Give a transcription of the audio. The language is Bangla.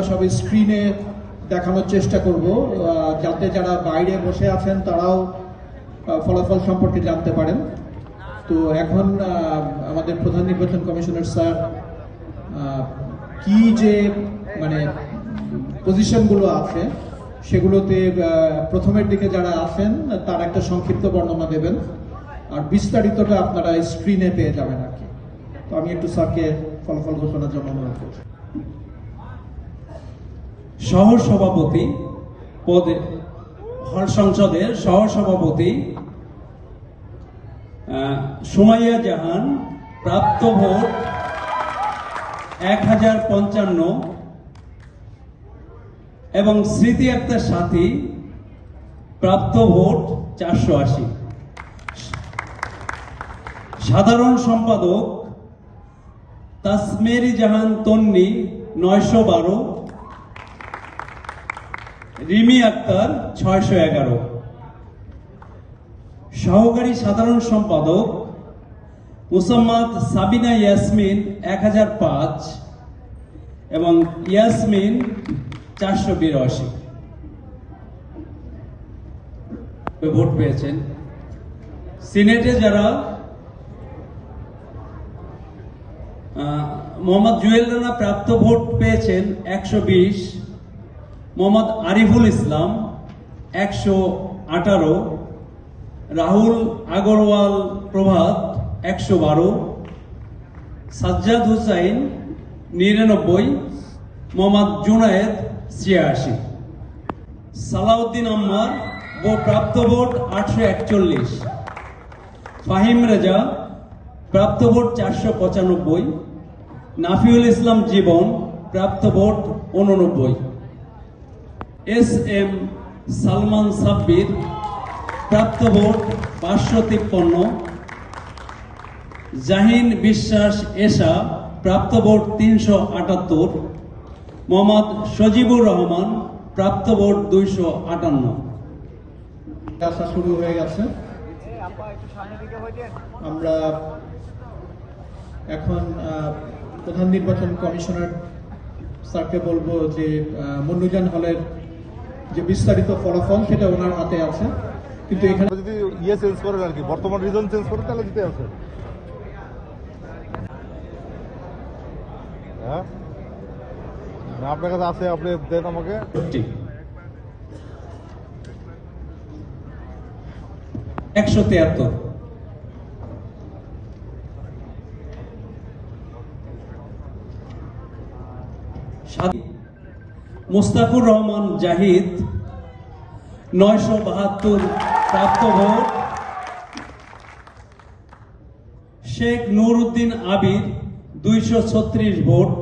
আমরা সবাই স্ক্রিনে দেখানোর চেষ্টা করব। যাতে যারা বাইরে বসে আছেন তারাও ফলাফল সম্পর্কে জানতে পারেন। তো এখন আমাদের প্রধান নির্বাচন কমিশনার স্যার কি যে মানে পজিশনগুলো আছে, সেগুলোতে প্রথমের দিকে যারা আছেন, তার একটা সংক্ষিপ্ত বর্ণনা দেবেন। আর বিস্তারিতটা আপনারা স্ক্রিনে পেয়ে যাবেন আর কি। তো আমি একটু স্যারকে ফলাফল ঘোষণার জন্য অনুরোধ করছি। সহ সভাপতি পদে সংসদের সহ সভাপতি সুমাইয়া জাহান, প্রাপ্ত ভোট এক হাজার পঞ্চান্ন এবং স্মৃতি আক্তার সাথী, প্রাপ্ত ভোট চারশো আশি। সাধারণ সম্পাদক তাসমেরি জাহান তন্নি নয়শো বারো। রিমি আক্তার, ছয়শো এগারো। সহকারী সাধারণ সম্পাদক, মুসাম্মাদ সাবিনা ইয়াসমিন, এক হাজার পাঁচ এবং ইয়াসমিন চারশো বিরাশি। ভোট পেয়েছেন। সিনেটে যারা মোহাম্মদ জুয়েল রানা প্রাপ্ত ভোট পেয়েছেন একশো বিশ। মোহাম্মদ আরিফুল ইসলাম, একশো আঠারো, রাহুল আগরওয়াল প্রভাত, একশো বারো, সাজ্জাদ হুসাইন, নিরানব্বই, মোহাম্মদ জুনায়েদ, ছিয়াশি। সালাউদ্দিন আম্মার ও প্রাপ্ত ভোট আটশো একচল্লিশ। ফাহিম রেজা, প্রাপ্ত ভোট চারশো পঁচানব্বই। নাফিউল ইসলাম জীবন, প্রাপ্ত ভোট উননব্বই। এস এম সালমান সাব্বির প্রাপ্ত ভোট পাঁচশো তিপ্পন্ন। জাহিন বিশ্বাস এশা প্রাপ্ত ভোট তিনশো আটাত্তর। মোহাম্মদ সজিবুর রহমান প্রাপ্ত ভোট দুইশো আটান্ন। শুরু হয়ে গেছে। আমরা এখন প্রধান নির্বাচন কমিশনার স্যারকে বলব যে আহ, মন্নুজান হলের যে বিস্তারিত ফলাফল সেটা ওনার হাতে আছে। কিন্তু এখানে যদি ইয়ে চেঞ্জ করেন আর কি বর্তমান রিজন চেঞ্জ করেন তাহলে দিতে আছে। হ্যাঁ? আপনার কাছে আছে আপনি দেন আমাকে। একশো তিয়াত্তর। সাত- মুস্তাকুর রহমান জাহিদ নয়শো বাহাত্তর প্রাপ্ত ভোট। শেখ নুরউদ্দিন আবির দুইশো ছত্রিশ ভোট।